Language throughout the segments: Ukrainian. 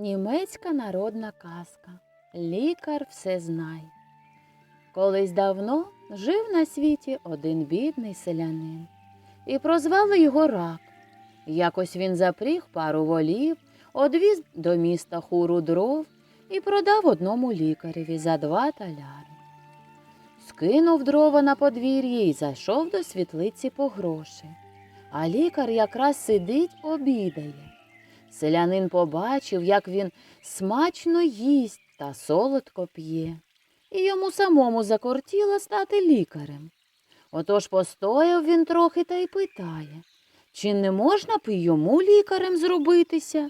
Німецька народна казка. Лікар все знає. Колись давно жив на світі один бідний селянин, і прозвали його рак. Якось він запріг пару волів, одвіз до міста хуру дров і продав одному лікареві за два таляри. Скинув дрова на подвір'ї і зайшов до світлиці по гроші. А лікар якраз сидить обідає. Селянин побачив, як він смачно їсть та солодко п'є, і йому самому закортіло стати лікарем. Отож постояв він трохи та й питає, чи не можна б йому лікарем зробитися?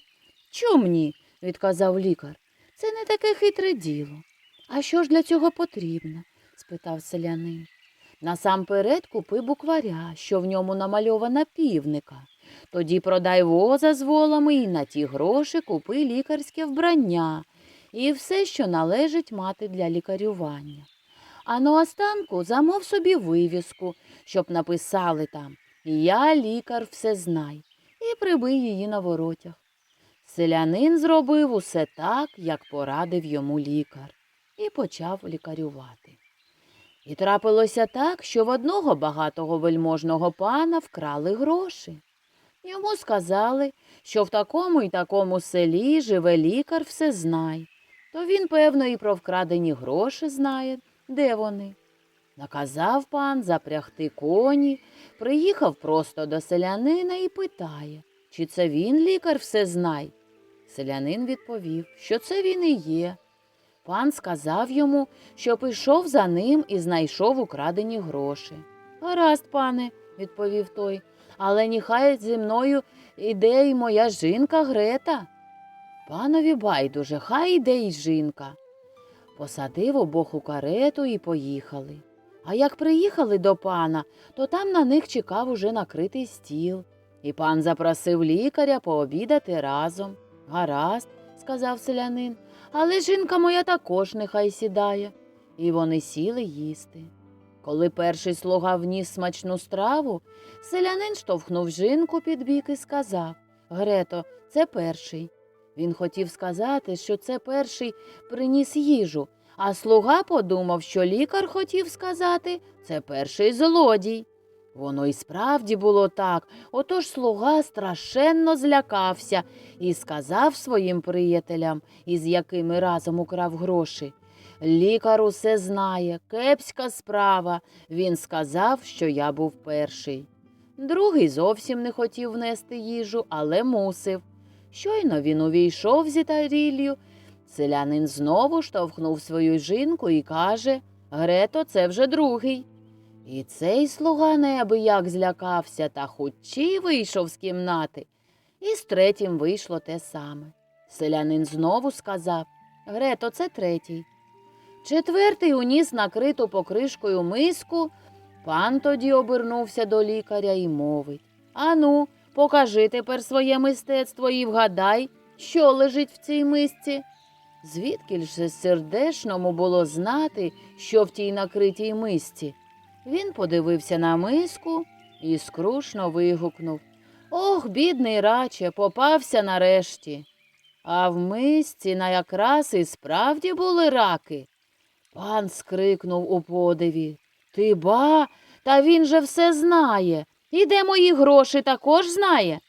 Чом ні? відказав лікар. Це не таке хитре діло. А що ж для цього потрібно? спитав селянин. Насамперед купи букваря, що в ньому намальована півника. Тоді продай воза з волами і на ті гроші купи лікарське вбрання і все, що належить мати для лікарювання. А на останку замов собі вивіску, щоб написали там Я лікар все знай, і прибий її на воротях. Селянин зробив усе так, як порадив йому лікар, і почав лікарювати. І трапилося так, що в одного багатого вельможного пана вкрали гроші. Йому сказали, що в такому й такому селі живе лікар всезнай, то він, певно, і про вкрадені гроші знає, де вони. Наказав пан запрягти коні, приїхав просто до селянина і питає, чи це він лікар всезнай. Селянин відповів, що це він і є. Пан сказав йому, що пішов за ним і знайшов украдені гроші. Гаразд, пане, відповів той, але нехай зі мною іде й моя жінка Грета. Панові байдуже, хай іде й жінка. Посадив обох у карету і поїхали. А як приїхали до пана, то там на них чекав уже накритий стіл. І пан запросив лікаря пообідати разом. Гаразд, сказав селянин, але жінка моя також нехай сідає. І вони сіли їсти. Коли перший слуга вніс смачну страву, селянин штовхнув жінку під бік і сказав Грето, це перший. Він хотів сказати, що це перший приніс їжу, а слуга подумав, що лікар хотів сказати це перший злодій. Воно й справді було так, отож слуга страшенно злякався і сказав своїм приятелям, із якими разом украв гроші. Лікар усе знає, кепська справа. Він сказав, що я був перший. Другий зовсім не хотів внести їжу, але мусив. Щойно він увійшов зі таріллю. Селянин знову штовхнув свою жінку і каже Грето, це вже другий. І цей слуга неабияк злякався та хутчі вийшов з кімнати. І з третім вийшло те саме. Селянин знову сказав Грето, це третій. Четвертий уніс накриту покришкою миску. Пан тоді обернувся до лікаря і мовить Ану, покажи тепер своє мистецтво і вгадай, що лежить в цій мисці. Звідки ж сердешному було знати, що в тій накритій мисці? Він подивився на миску і скрушно вигукнув Ох, бідний раче, попався нарешті. А в мисці на якраз і справді були раки. Пан скрикнув у подиві. Ти ба, та він же все знає. І де мої гроші також знає.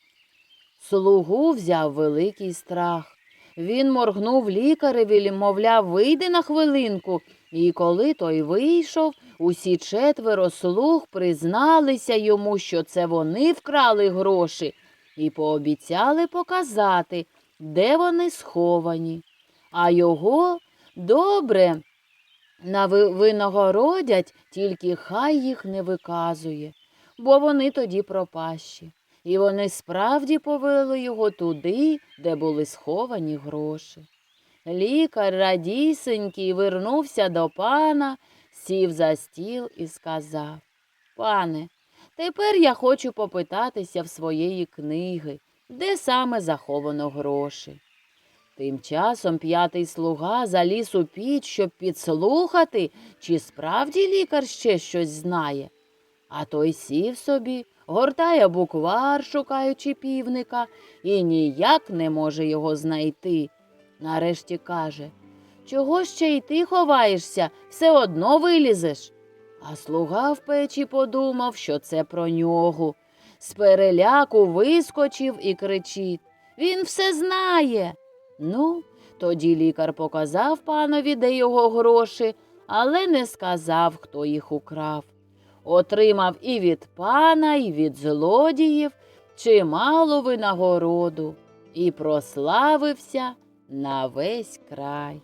Слугу взяв великий страх. Він моргнув лікареві, мовляв, вийди на хвилинку. І коли той вийшов, усі четверо слуг призналися йому, що це вони вкрали гроші, і пообіцяли показати, де вони сховані. А його добре нави- винагородять, тільки хай їх не виказує, бо вони тоді пропащі. І вони справді повели його туди, де були сховані гроші. Лікар радісенький вернувся до пана, сів за стіл і сказав Пане, тепер я хочу попитатися в своєї книги, де саме заховано гроші. Тим часом п'ятий слуга заліз у піч, щоб підслухати, чи справді лікар ще щось знає. А той сів собі, гортає буквар, шукаючи півника, і ніяк не може його знайти. Нарешті каже Чого ще й ти ховаєшся, все одно вилізеш. А слуга в печі подумав, що це про нього. З переляку вискочив і кричить Він все знає. Ну, тоді лікар показав панові, де його гроші, але не сказав, хто їх украв. Отримав і від пана, і від злодіїв чимало винагороду і прославився на весь край.